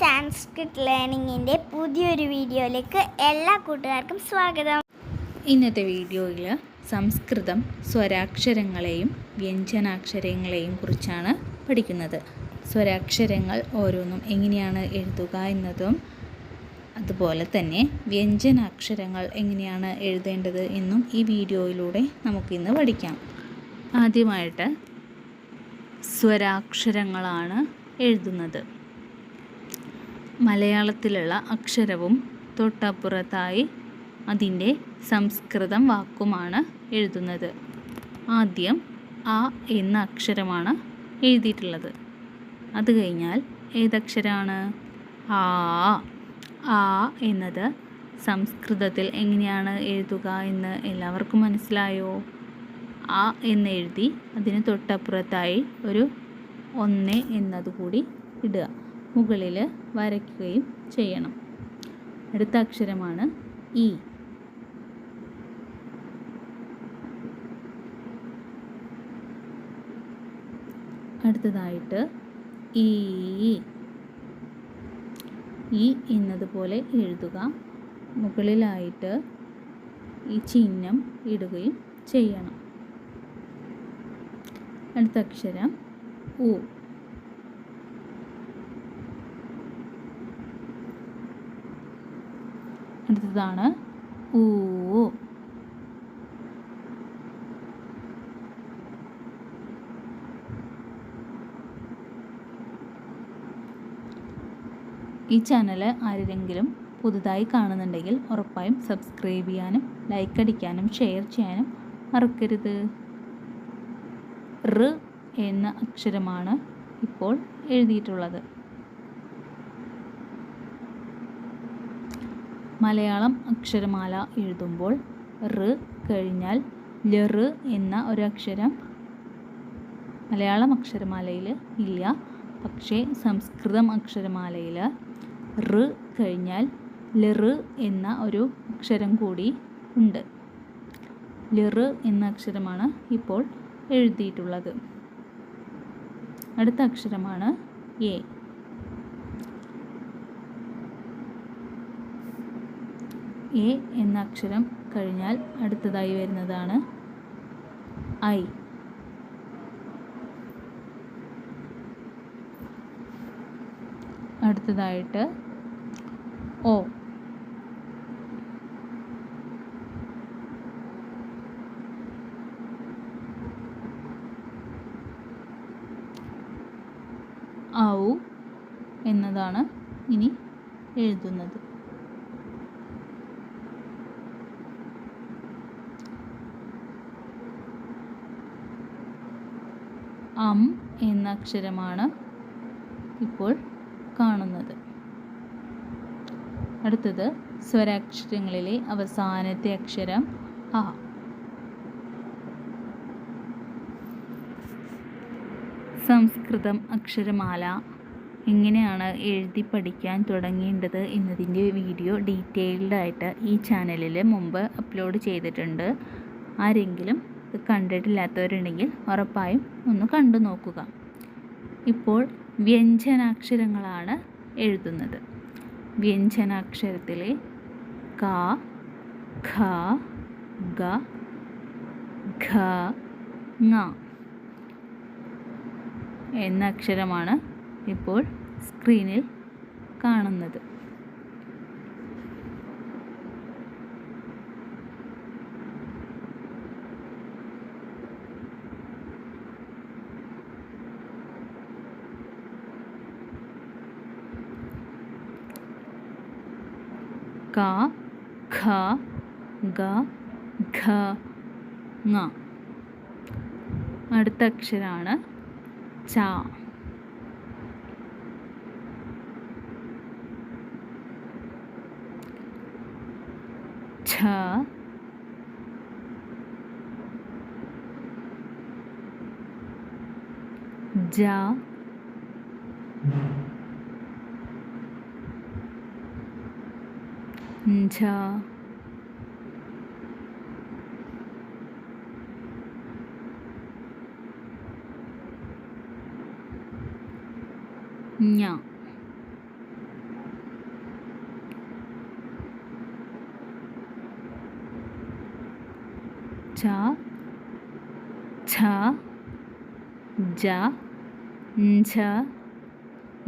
സാൻസ്ക്രിറ്റ് ലേണിങ്ങിന്റെ പുതിയൊരു വീഡിയോയിലേക്ക് എല്ലാ കൂട്ടുകാർക്കും സ്വാഗതം. ഇന്നത്തെ വീഡിയോയിൽ സംസ്കൃതം സ്വരാക്ഷരങ്ങളെയും വ്യഞ്ജനാക്ഷരങ്ങളെയും കുറിച്ചാണ് പഠിക്കുന്നത്. സ്വരാക്ഷരങ്ങൾ ഓരോന്നും എങ്ങനെയാണ് എഴുതുക എന്നതും അതുപോലെ തന്നെ വ്യഞ്ജനാക്ഷരങ്ങൾ എങ്ങനെയാണ് എഴുതേണ്ടത് എന്നും ഈ വീഡിയോയിലൂടെ നമുക്കിന്ന് പഠിക്കാം. ആദ്യമായിട്ട് സ്വരാക്ഷരങ്ങളാണ് എഴുതുന്നത്. മലയാളത്തിലുള്ള അക്ഷരവും തൊട്ടപ്പുറത്തായി അതിന്റെ സംസ്കൃതം വാക്കുമാണ് എഴുതുന്നത്. ആദ്യം ആ എന്ന അക്ഷരമാണ് എഴുതിയിട്ടുള്ളത്. അത് കഴിഞ്ഞാൽ ഏതക്ഷരമാണ് ആ ആ എന്നത് സംസ്കൃതത്തിൽ എങ്ങനെയാണ് എഴുതുക എന്ന് എല്ലാവർക്കും മനസ്സിലായോ? ആ എന്ന് എഴുതി അതിന് തൊട്ടപ്പുറത്തായി ഒരു ഒന്ന് എന്നതുകൂടി ഇടുക. മുകളിൽ വരയ്ക്കുകയും ചെയ്യണം. അടുത്ത അക്ഷരമാണ് ഇ. അടുത്തതായിട്ട് ഈ എന്നതുപോലെ എഴുതുക. മുകളിലായിട്ട് ഈ ചിഹ്നം ഇടുകയും ചെയ്യണം. അടുത്ത അക്ഷരം ഉ. അടുത്തതാണ് ഊ. ഈ ചാനൽ ആരെങ്കിലും പുതുതായി കാണുന്നുണ്ടെങ്കിൽ ഉറപ്പായും സബ്സ്ക്രൈബ് ചെയ്യാനും ലൈക്ക് അടിക്കാനും ഷെയർ ചെയ്യാനും മറക്കരുത്. റ് എന്ന അക്ഷരമാണ് ഇപ്പോൾ എഴുതിയിട്ടുള്ളത്. മലയാളം അക്ഷരമാല എഴുതുമ്പോൾ റ് കഴിഞ്ഞാൽ ലറ് എന്ന ഒരു അക്ഷരം മലയാളം അക്ഷരമാലയിൽ ഇല്ല. പക്ഷേ സംസ്കൃതം അക്ഷരമാലയിൽ റ് കഴിഞ്ഞാൽ ലറ് എന്ന ഒരു അക്ഷരം കൂടി ഉണ്ട്. ലറ് എന്ന അക്ഷരമാണ് ഇപ്പോൾ എഴുതിയിട്ടുള്ളത്. അടുത്ത അക്ഷരമാണ് എ. എ എന്ന അക്ഷരം കഴിഞ്ഞാൽ അടുത്തതായി വരുന്നതാണ് ഐ. അടുത്തതായിട്ട് ഒ. ഔ എന്നതാണ് ഇനി എഴുതുന്നത്. അം എന്ന അക്ഷരമാണ് ഇപ്പോൾ കാണുന്നത്. അടുത്തത് സ്വരാക്ഷരങ്ങളിലെ അവസാനത്തെ അക്ഷരം അ. സംസ്കൃതം അക്ഷരമാല. എങ്ങനെയാണ് എഴുതി പഠിക്കാൻ തുടങ്ങേണ്ടത് എന്നതിന്റെ വീഡിയോ ഡീറ്റെയിൽഡായിട്ട് ഈ ചാനലിൽ മുമ്പ് അപ്ലോഡ് ചെയ്തിട്ടുണ്ട്. ആരെങ്കിലും ഇത് കണ്ടിട്ടില്ലാത്തവരുണ്ടെങ്കിൽ ഉറപ്പായും ഒന്ന് കണ്ടു നോക്കുക. ഇപ്പോൾ വ്യഞ്ജനാക്ഷരങ്ങളാണ് എഴുതുന്നത്. വ്യഞ്ജനാക്ഷരത്തിലെ ക ഖ ഗ ഘ ങ എന്ന അക്ഷരമാണ് ഇപ്പോൾ സ്ക്രീനിൽ കാണുന്നത്. ക ഖ ഗ ഘ ങ. അടുത്ത അക്ഷരമാണ് ച. ഛ. ജ. ഝ ഞ. ച ഛ. ജ. ഝ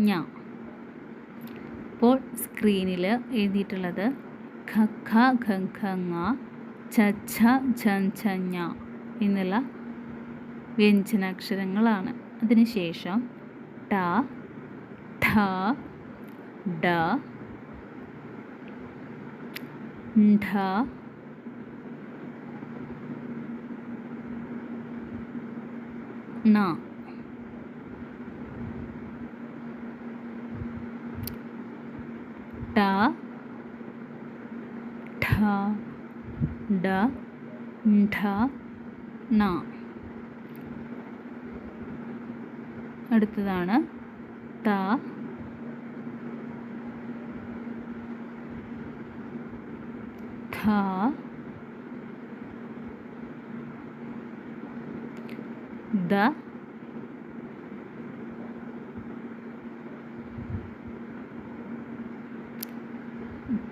ഞ. സ്ക്രീനിൽ എഴുതിയിട്ടുള്ളത് ഖ ഖ ഖ ഖ ഛ ഛ ഝ ഝ ഞ എന്നുള്ള വ്യഞ്ജനാക്ഷരങ്ങളാണ്. അതിനുശേഷം ട ഠ ഡ ഢ ന ട ഠ ഡ ഢ ണ അടുത്തതാണ് ത. ഥ ദ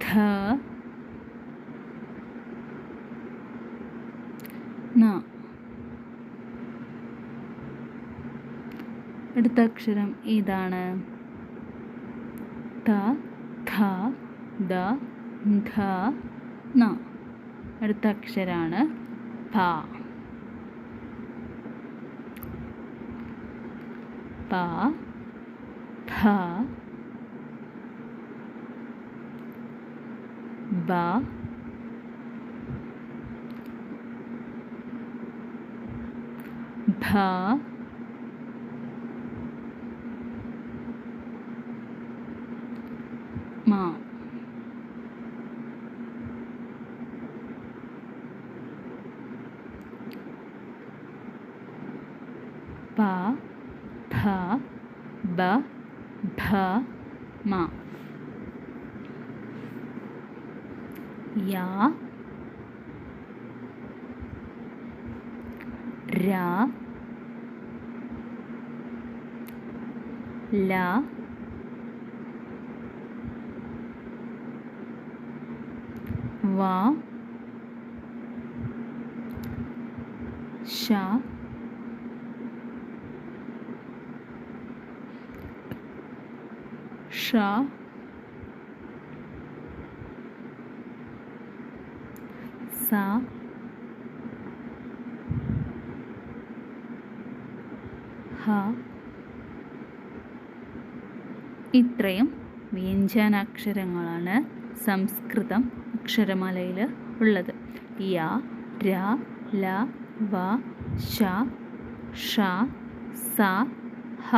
ധ ന അടുത്ത അക്ഷരം ഏതാണ്? ത ഥ ദ ധ ന. അടുത്ത അക്ഷരാണ് പ പ ഭ ബ ഭ പ ഫ ബ ഭ മ യ ര ല വ ശ ഷ സ ഹ ഇത്രയും വ്യഞ്ജനാക്ഷരങ്ങളാണ് സംസ്കൃതം അക്ഷരമാലയിൽ ഉള്ളത്. യ ര ല വ ശ ഷ സ ഹ.